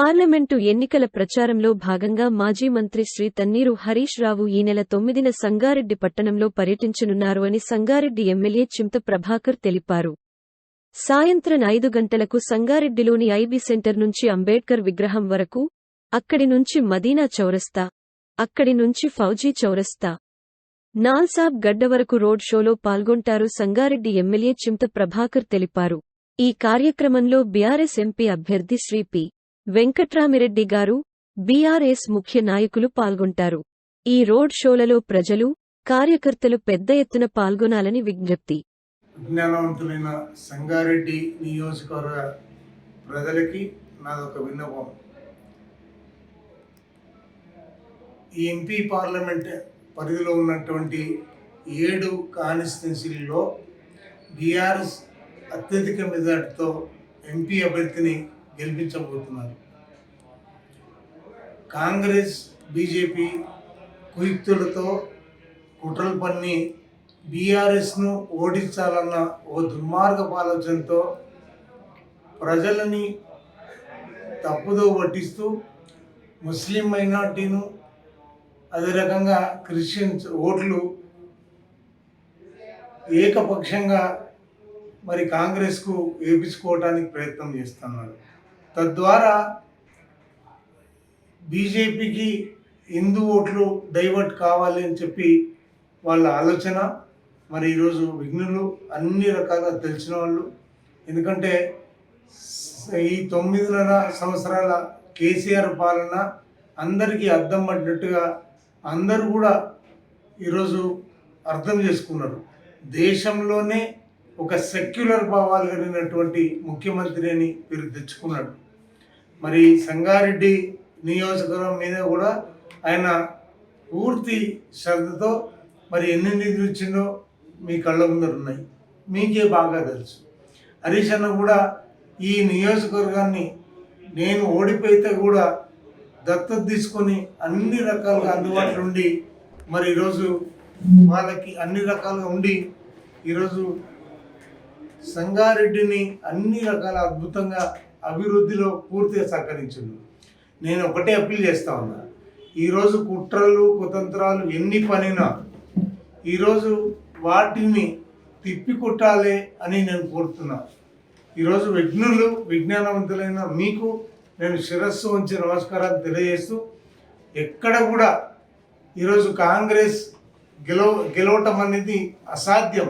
Parliament ఎన్నికల ప్రచారంలో భాగంగా మాజీ మంత్రి శ్రీ తన్నీరు హరీష్ రావు ఈ నెల తొమ్మిదిన సంగారెడ్డి పట్టణంలో పర్యటించనున్నారు అని సంగారెడ్డి ఎమ్మెల్యే చింత ప్రభాకర్ తెలిపారు. సాయంత్రం ఐదు గంటలకు సంగారెడ్డిలోని ఐబీ సెంటర్ నుంచి అంబేడ్కర్ విగ్రహం వరకు అక్కడి నుంచి మదీనా చౌరస్తా అక్కడి నుంచి ఫౌజీ చౌరస్తా నాల్సాబ్ గడ్డ వరకు రోడ్ షోలో పాల్గొంటారు సంగారెడ్డి ఎమ్మెల్యే చింత ప్రభాకర్ తెలిపారు. ఈ కార్యక్రమంలో బీఆర్ఎస్ ఎంపీ అభ్యర్థి శ్రీ పి. వెంకట్రామిరెడ్డి గారు బీఆర్ఎస్ ముఖ్య నాయకులు పాల్గొంటారు. ఈ రోడ్ షోలలో ప్రజలు కార్యకర్తలు పెద్ద ఎత్తున పాల్గొనాలని విజ్ఞప్తి. విజ్ఞానవంతులైన సంగారెడ్డి నియోజకవర్గ ప్రజలకి నాదొక విన్నపం. ఈ ఎంపీ పార్లమెంట్ పరిధిలో ఉన్నటువంటి ఏడు కాన్స్టిట్యున్సీల్లో బీఆర్ఎస్ అత్యధిక మెజార్టీతో ఎంపీ అభ్యర్థిని గెలిపించబోతున్నారు. కాంగ్రెస్ బీజేపీ కుయుక్తులతో కుట్రలు పన్ని బీఆర్ఎస్ను ఓడించాలన్న ఓ దుర్మార్గపు ఆలోచనతో ప్రజలని తప్పుదో పట్టిస్తూ ముస్లిం మైనార్టీను అదే రకంగా క్రిస్టియన్స్ ఓట్లు ఏకపక్షంగా మరి కాంగ్రెస్కు వేపించుకోవడానికి ప్రయత్నం చేస్తున్నారు. తద్వారా బీజేపీకి హిందూ ఓట్లు డైవర్ట్ కావాలి అని చెప్పి వాళ్ళ ఆలోచన. మరి ఈరోజు విఘ్నులు అన్ని రకాలుగా తెలిసిన వాళ్ళు. ఎందుకంటే ఈ తొమ్మిదిన్నర సంవత్సరాల కేసీఆర్ పాలన అందరికీ అర్థం పడినట్టుగా అందరూ కూడా ఈరోజు అర్థం చేసుకున్నారు. దేశంలోనే ఒక సెక్యులర్ భావాలు కలిగినటువంటి ముఖ్యమంత్రి అని పేరు తెచ్చుకున్నాడు. మరి సంగారెడ్డి నియోజకవర్గం మీద కూడా ఆయన పూర్తి శ్రద్ధతో మరి ఎన్ని నిధులు ఇచ్చిందో మీ కళ్ళ ముందర ఉన్నాయి. మీకే బాగా తెలుసు. హరీష్ అన్న కూడా ఈ నియోజకవర్గాన్ని నేను ఓడిపోయితే కూడా దత్తత తీసుకొని అన్ని రకాలుగా అందుబాటులో ఉండి మరి ఈరోజు వాళ్ళకి అన్ని రకాలుగా ఉండి ఈరోజు సంగారెడ్డిని అన్ని రకాల అద్భుతంగా అభివృద్ధిలో పూర్తిగా సహకరించింది. నేను ఒకటే అప్పీల్ చేస్తా ఉన్నా. ఈరోజు కుట్రలు కుతంత్రాలు ఎన్ని పనినా ఈరోజు వాటిని తిప్పి కొట్టాలి అని నేను కోరుతున్నా. ఈరోజు విఘ్నులు విజ్ఞానవంతులైన మీకు నేను శిరస్సు వంచి నమస్కారాలు తెలియజేస్తూ ఎక్కడ కూడా ఈరోజు కాంగ్రెస్ గెలవ గెలవటం అనేది అసాధ్యం.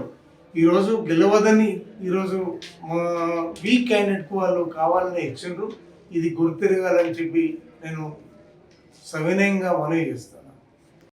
ఈరోజు గెలవదని ఈరోజు మా వీక్ క్యాండిడేట్కు వాళ్ళు కావాలని ఇచ్చిండ్రు. ఇది గుర్తిరగాలని చెప్పి నేను సవినయంగా మనవి చేస్తాను